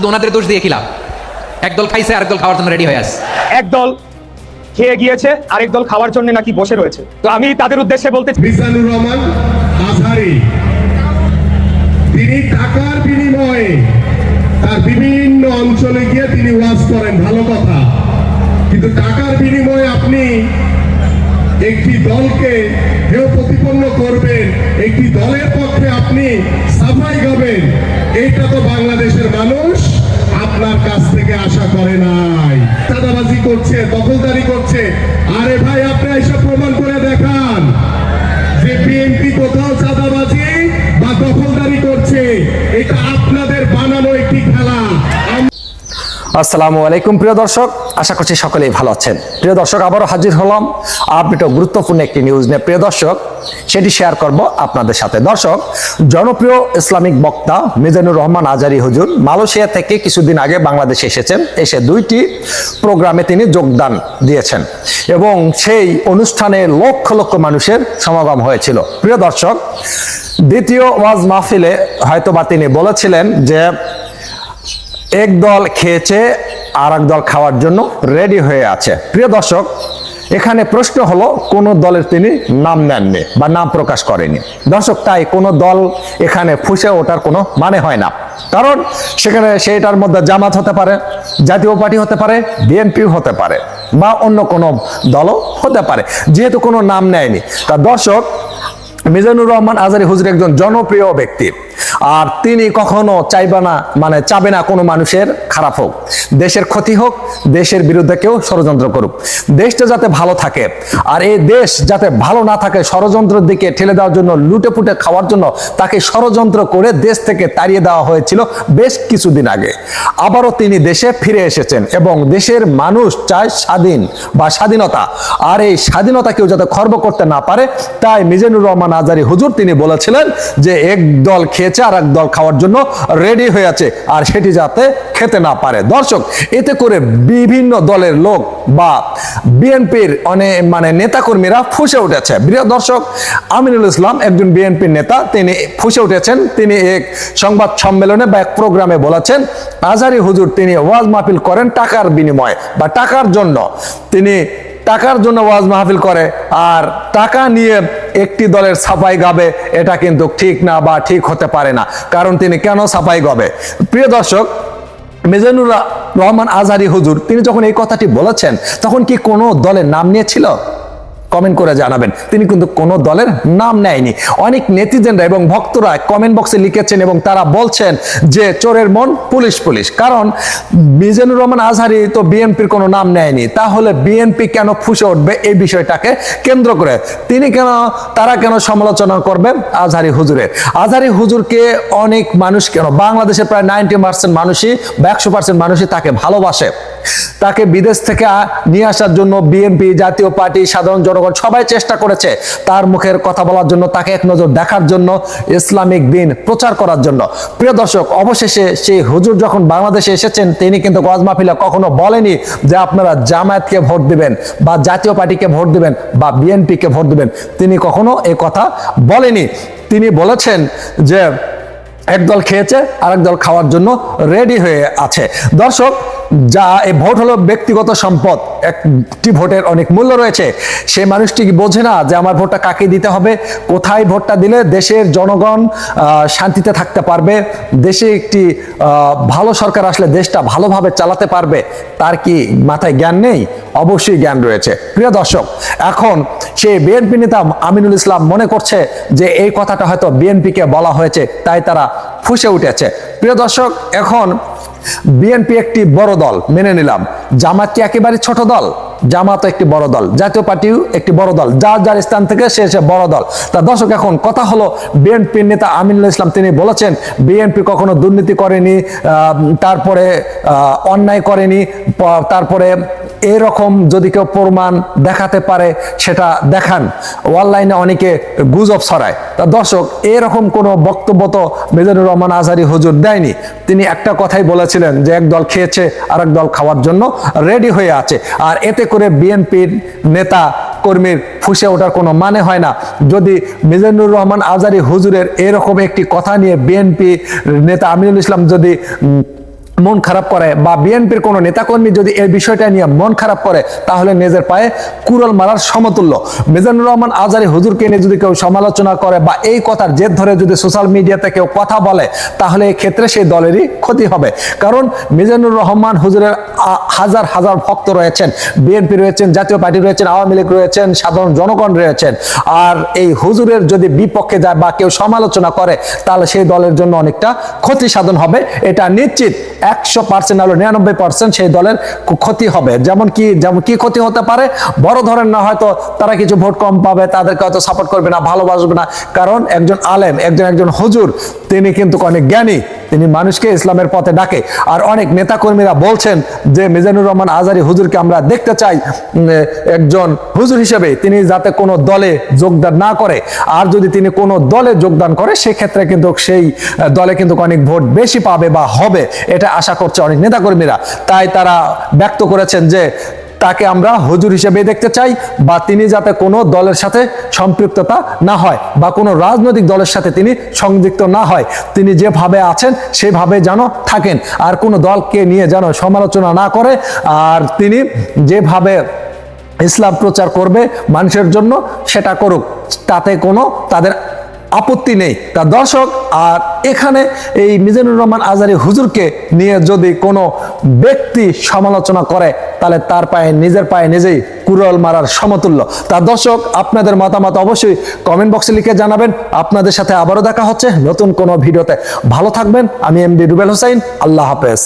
শুধু ওনাদের দোষ দিয়ে খিলাম একদল খাইছে আরেক দল খাওয়ার জন্য রেডি হয়ে আছে। একদল খেয়ে গিয়েছে আরেক দল খাওয়ার জন্য নাকি বসে রয়েছে। তো আমি তাদের উদ্দেশ্যে বলতে মিজানুর রহমান আজহারি তিনি টাকার বিনিময়ে তার বিভিন্ন অঞ্চলে গিয়ে তিনি ওয়াজ করেন ভালো কথা। কিন্তু টাকার বিনিময়ে আপনি একটি দলকে হেয় প্রতিপন্ন করবেন একটি দলের পক্ষে আপনি সাফাই গাবেন এটা তো কাছ থেকে আশা করে নাই। দাদাবাজি করছে, দখলদারি করছে। আরে ভাই আপনি এসব প্রমাণ করে দেখান। যে বিএনপি কোথাও দাদাবাজি বা দখলদারি করছে, এটা আপনাদের বানানো একটি খেলা আম- আসসালামু আলাইকুম, প্রিয় দর্শক। আশা করছি সকলেই ভালো আছেন। প্রিয় দর্শক, আবারও হাজির হলাম আপডেট গুরুত্বপূর্ণ একটি নিউজ নিয়ে। প্রিয় দর্শক, সেটি শেয়ার করব আপনাদের সাথে। দর্শক, জনপ্রিয় ইসলামিক বক্তা মিজানুর রহমান আজারি হুজুর মালয়েশিয়া থেকে কিছুদিন আগে বাংলাদেশে এসেছেন। এসে দুইটি প্রোগ্রামে তিনি যোগদান দিয়েছেন এবং সেই অনুষ্ঠানে লক্ষ লক্ষ মানুষের সমাগম হয়েছিল। প্রিয় দর্শক, দ্বিতীয় ওয়াজ মাহফিলে হয়তোবা তিনি বলেছিলেন যে এক দল খেয়েছে আর দল খাওয়ার জন্য রেডি হয়ে আছে। প্রিয় দর্শক, এখানে প্রশ্ন হলো, কোন দলের তিনি নাম নেননি বা নাম প্রকাশ করেনি? দর্শক, তাই কোন দল এখানে ফুসে ওঠার কোনো মানে হয় না। কারণ সেখানে সেইটার মধ্যে জামাত হতে পারে, জাতীয় পার্টি হতে পারে বিএনপি হতে পারে, বা অন্য কোনো দলও হতে পারে, যেহেতু কোনো নাম নেয়নি। তা দর্শক, মিজানুর রহমান আজারি হুজুর একজন জনপ্রিয় ব্যক্তি। আর তিনি কখনো চাইবে না মানে চাবে না কোনো মানুষের খারাপ হোক। দেশের ক্ষতি হোক, দেশের বিরুদ্ধে কেউ ষড়যন্ত্র করুক। দেশটা যাতে ভালো থাকে আর এই দেশ যাতে ভালো না থাকে, ষড়যন্ত্রের দিকে ঠেলে দেওয়ার জন্য লুটে পুটে খাওয়ার জন্য তাকে ষড়যন্ত্র করে দেশ থেকে তাড়িয়ে দেওয়া হয়েছিল বেশ কিছুদিন আগে। আবারও তিনি দেশে ফিরে এসেছেন এবং দেশের মানুষ চায় স্বাধীন বা স্বাধীনতা। আর এই স্বাধীনতা কেউ যাতে খর্ব করতে না পারে, তাই মিজানুর রহমান আজারি হুজুর তিনি বলেছিলেন যে এক দল খেয়েছে আর এক দল খাওয়ার জন্য রেডি হয়ে আছে। আর সেটি যাতে খেতে না পারে। দর্শক, এতে করে বিভিন্ন দলের লোক বা বিএনপির অনেক মানে নেতাকর্মীরা ফুসে উঠেছে। প্রিয় দর্শক, আমিনুল ইসলাম একজন বিএনপির নেতা, তিনি ফুসে উঠেছেন। তিনি এক সংবাদ সম্মেলনে বা এক প্রোগ্রামে বলেছেন, আজারি হুজুর, তিনি ওয়াজ মাহফিল করেন টাকার বিনিময়ে বা টাকার জন্য। তিনি টাকার জন্য ওয়াজ মাহফিল করে আর টাকা নিয়ে একটি দলের সাফাই গাবে, এটা কিন্তু ঠিক না বা ঠিক হতে পারে না। কারণ তিনি কেন সাফাই গাবে? প্রিয় দর্শক, মেজানুর রহমান আজহারি হুজুর, তিনি যখন এই কথাটি বলেছেন, তখন কি কোনো দলের নাম নিয়েছিল? কমেন্ট করে জানাবেন। তিনি কিন্তু কোনো দলের নাম নেয়নি। অনেক নেটিজেনরা এবং ভক্তরা কমেন্ট বক্সে লিখেছেন এবং তারা বলছেন যে চোরের মন পুলিশ পুলিশ। কারণ মিজানুর রহমান আজহারি তো বিএনপির কোনো নাম নেয়নি। তাহলে বিএনপি কেন ফুসে উঠবে এই বিষয়টাকে কেন্দ্র করে? তিনি কেন, তারা কেন সমালোচনা করবে আজহারি হুজুরের? আজহারি হুজুরকে অনেক মানুষ কেন বাংলাদেশের প্রায় নাইনটি পার্সেন্ট মানুষই বা একশো পার্সেন্ট মানুষই তাকে ভালোবাসে। তাকে বিদেশ থেকে নিয়ে আসার জন্য বিএনপি, জাতীয় পার্টি, সাধারণ জনগণ সবাই চেষ্টা করেছে তার মুখের কথা বলার জন্য, তাকে এক নজর দেখার জন্য, ইসলামিক দিন প্রচার করার জন্য। প্রিয় দর্শক, অবশেষে সেই হুজুর যখন বাংলাদেশে এসেছেন, তিনি কিন্তু গজ কখনো বলেনি যে আপনারা জামায়াতকে ভোট দিবেন বা জাতীয় পার্টিকে ভোট দিবেন বা বিএনপিকে ভোট দিবেন। তিনি কখনো এ কথা বলেনি। তিনি বলেছেন যে, একদল খেয়েছে আরেক দল খাওয়ার জন্য রেডি হয়ে আছে। দর্শক যা এই ভোট হলো ব্যক্তিগত সম্পদ। একটি ভোটের অনেক মূল্য রয়েছে। সেই মানুষটি কি বোঝে না যে আমার ভোটটা কাকে দিতে হবে? কোথায় ভোটটা দিলে দেশের জনগণ শান্তিতে থাকতে পারবে? দেশে একটি ভালো সরকার আসলে দেশটা ভালোভাবে চালাতে পারবে? তার কি মাথায় জ্ঞান নেই? অবশ্যই জ্ঞান রয়েছে। প্রিয় দর্শক, এখন সেই বিএনপি নেতা আমিনুল ইসলাম মনে করছে যে এই কথাটা হয়তো বিএনপিকে বলা হয়েছে, তাই তারা ফুসে উঠেছে। প্রিয় দর্শক, এখন বিএনপি একটি বড় দল, মেনে নিলাম। জামাত কি একেবারে ছোট দল? জামাত একটি বড় দল। জাতীয় পার্টিও একটি বড় দল। যার যার স্থান থেকে সে সে বড় দল। তা দর্শক, এখন কথা হলো, বিএনপির নেতা আমিনুল ইসলাম, তিনি বলেছেন, বিএনপি কখনো দুর্নীতি করেনি তারপরে অন্যায় করেনি তারপরে এরকম যদি কেউ প্রমাণ দেখাতে পারে, সেটা দেখান। অনলাইনে অনেকে গুজব ছড়ায়। তা দর্শক, এরকম কোনো বক্তব্য তো মেজানুর রহমান আজহারি হুজুর দেয়নি। তিনি একটা কথাই বলেছিলেন যে, এক দল খেয়েছে আর দল খাওয়ার জন্য রেডি হয়ে আছে। আর এতে করে বিএনপির নেতা কর্মীর ফুসে ওঠার কোনো মানে হয় না। যদি মিজানুর রহমান আজারি হুজুরের এরকম একটি কথা নিয়ে বিএনপি নেতা আমিনুল ইসলাম যদি মন খারাপ করে বা বিএনপির কোনো নেতাকর্মী যদি এই বিষয়টা নিয়ে মন খারাপ করে, তাহলে নিজের পায়ে কুরল মারার সমতুল্য। মিজানুর রহমান আজারি হুজুরকে নিয়ে যদি কেউ সমালোচনা করে বা এই কথার জেদ ধরে যদি সোশ্যাল মিডিয়াতে কেউ কথা বলে, তাহলে ক্ষেত্রে সেই দলেরই ক্ষতি হবে। কারণ মিজানুর রহমান হুজুরের হাজার হাজার ভক্ত রয়েছেন, বিএনপি রয়েছেন, জাতীয় পার্টি রয়েছেন, আওয়ামী লীগ রয়েছেন, সাধারণ জনগণ রয়েছেন। আর এই হুজুরের যদি বিপক্ষে যায় বা কেউ সমালোচনা করে, তাহলে সেই দলের জন্য অনেকটা ক্ষতি সাধন হবে। এটা নিশ্চিত। একশো পার্সেন্ট হলো নিরানব্বই পার্সেন্ট সেই দলের ক্ষতি হবে। যেমন কি যেমন কি ক্ষতি হতে পারে? বড় ধরেন না হয়তো তারা কিছু ভোট কম পাবে, তাদেরকে হয়তো সাপোর্ট করবে না, ভালোবাসবে না। কারণ একজন আলেম, একজন একজন হুজুর, তিনি কিন্তু অনেক জ্ঞানী। তিনি মানুষকে ইসলামের পথে ডাকে। আর অনেক নেতাকর্মীরা বলছেন যে, মিজানুর রহমান আজারি হুজুরকে আমরা দেখতে চাই একজন হুজুর হিসেবে তিনি যাতে কোনো দলে যোগদান না করে। আর যদি তিনি কোনো দলে যোগদান করে, সেক্ষেত্রে কিন্তু সেই দলে কিন্তু অনেক ভোট বেশি পাবে বা হবে, এটা আশা করছে অনেক নেতাকর্মীরা। তাই তারা ব্যক্ত করেছেন যে তাকে আমরা হুজুর হিসেবে দেখতে চাই বা তিনি যাতে কোনো দলের সাথে সম্পৃক্ততা না হয় বা কোনো রাজনৈতিক দলের সাথে তিনি সংযুক্ত না হয়। তিনি যেভাবে আছেন সেভাবে যেন থাকেন। আর কোনো দলকে নিয়ে যেন সমালোচনা না করে। আর তিনি যেভাবে ইসলাম প্রচার করবে মানুষের জন্য সেটা করুক। তাতে কোনো তাদের আপত্তি নেই। তা দর্শক, আর এখানে এই মিজানুর রহমান আজারি হুজুরকে নিয়ে যদি কোনো ব্যক্তি সমালোচনা করে, তাহলে তার পায়ে, নিজের পায়ে নিজেই কুরল মারার সমতুল্য। তা দর্শক, আপনাদের মতামত অবশ্যই কমেন্ট বক্সে লিখে জানাবেন। আপনাদের সাথে আবারও দেখা হচ্ছে নতুন কোনো ভিডিওতে। ভালো থাকবেন, আমি এম ডি রুবেল হোসাইন, আল্লাহ হাফেজ।